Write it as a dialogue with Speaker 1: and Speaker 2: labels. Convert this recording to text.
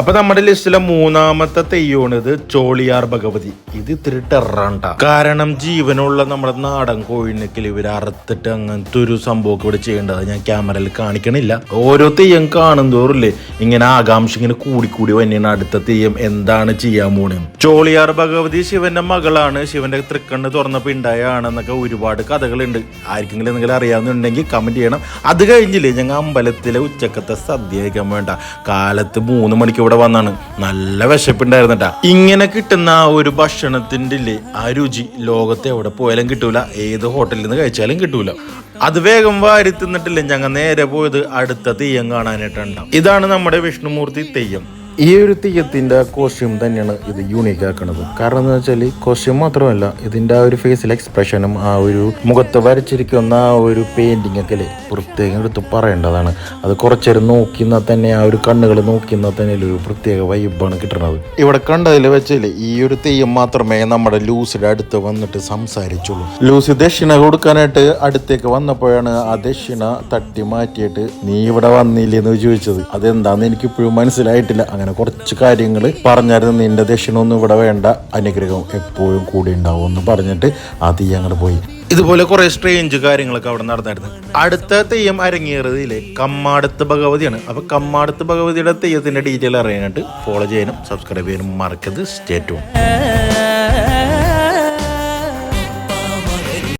Speaker 1: അപ്പൊ നമ്മുടെ ലിസ്റ്റിലെ മൂന്നാമത്തെ തെയ്യമാണ് ഇത് ചോളിയാർ ഭഗവതി. ഇത് ഇത്തിരി ടെറണ്ട. കാരണം ജീവനുള്ള നമ്മുടെ നാടൻ കോഴിനക്കിൽ ഇവർ അറുത്തിട്ട് അങ്ങനത്തെ ഒരു സംഭവമൊക്കെ ഇവിടെ ചെയ്യേണ്ടത്. ഞാൻ ക്യാമറയിൽ കാണിക്കണില്ല. ഓരോ തെയ്യം കാണുന്തോറില്ലേ ഇങ്ങനെ ആകാംക്ഷ ഇങ്ങനെ കൂടിക്കൂടി വന്നെയാണ് അടുത്ത തെയ്യം. എന്താണ് ചെയ്യാൻ പോണേ? ചോളിയാർ ഭഗവതി ശിവന്റെ മകളാണ്. ശിവന്റെ തൃക്കണ്ണ് തുറന്നപ്പോ ഉണ്ടായാണെന്നൊക്കെ ഒരുപാട് കഥകളുണ്ട്. ആർക്കെങ്കിലും എന്തെങ്കിലും അറിയാവുന്നുണ്ടെങ്കിൽ കമന്റ് ചെയ്യണം. അത് കഴിഞ്ഞില്ലേ ഞങ്ങൾ അമ്പലത്തിലെ ഉച്ചക്കത്തെ സദ്യ കഴിക്കാൻ വേണ്ട. കാലത്ത് മൂന്ന് മണിക്ക് ഇവിടെ വന്നാണ്. നല്ല വിശപ്പുണ്ടായിരുന്നട്ടാ. ഇങ്ങനെ കിട്ടുന്ന ആ ഒരു ഭക്ഷണത്തിന്റെ ഇല്ലേ ആ രുചി ലോകത്ത് എവിടെ പോയാലും കിട്ടൂല. ഏത് ഹോട്ടലിൽ നിന്ന് കഴിച്ചാലും കിട്ടൂല. അത് വേഗം വാരി തിന്നിട്ടില്ലേ ഞങ്ങൾ നേരെ പോയത് അടുത്ത തെയ്യം കാണാനായിട്ടുണ്ടാവും ഇതാണ് നമ്മുടെ വിഷ്ണുമൂർത്തി തെയ്യം. ഈ ഒരു തെയ്യത്തിന്റെ കോസ്റ്റ്യൂം തന്നെയാണ് ഇത് യൂണീക്ക് ആക്കുന്നത് കാരണം എന്ന് വെച്ചാൽ കോസ്റ്റ്യൂം മാത്രമല്ല ഇതിന്റെ ആ ഒരു ഫേസിലെ എക്സ്പ്രഷനും ആ ഒരു മുഖത്ത് വരച്ചിരിക്കുന്ന ആ ഒരു പെയിന്റിംഗ് ഒക്കെ പ്രത്യേകം എടുത്ത് പറയേണ്ടതാണ്. അത് കുറച്ചേരം നോക്കിന്നാൽ തന്നെ ആ ഒരു കണ്ണുകൾ നോക്കിന്നാൽ തന്നെ ഒരു പ്രത്യേക വൈബാണ് കിട്ടുന്നത് ഇവിടെ കണ്ടതിൽ വെച്ചാൽ ഈ ഒരു തെയ്യം മാത്രമേ നമ്മുടെ ലൂസിയുടെ അടുത്ത് വന്നിട്ട് സംസാരിച്ചുള്ളൂ. ലൂസി ദക്ഷിണ കൊടുക്കാനായിട്ട് അടുത്തേക്ക് വന്നപ്പോഴാണ് ആ ദക്ഷിണ തട്ടി മാറ്റിയിട്ട് നീ ഇവിടെ വന്നില്ലെന്ന് ചോദിച്ചത്. അതെന്താന്ന് എനിക്ക് ഇപ്പോഴും മനസ്സിലായിട്ടില്ല. അങ്ങനെ കുറച്ച് കാര്യങ്ങൾ പറഞ്ഞായിരുന്നു നിന്റെ ദക്ഷിണ ഒന്നും ഇവിടെ വേണ്ട. അനുഗ്രഹം എപ്പോഴും കൂടി ഉണ്ടാവും എന്ന് പറഞ്ഞിട്ട് ആ ഞങ്ങൾ പോയി. ഇതുപോലെ കുറെ സ്ട്രേഞ്ച് കാര്യങ്ങളൊക്കെ അവിടെ നടന്നായിരുന്നു. അടുത്ത തെയ്യം അരങ്ങേറിയതിലെ കമ്മാടത്ത് ഭഗവതിയാണ്. അപ്പൊ കമ്മാടത്ത് ഭഗവതിയുടെ തെയ്യത്തിന്റെ ഡീറ്റെയിൽ അറിയാനായിട്ട് ഫോളോ ചെയ്യാനും സബ്സ്ക്രൈബ് ചെയ്യാനും മറക്കരുത്. സ്റ്റേറ്റ്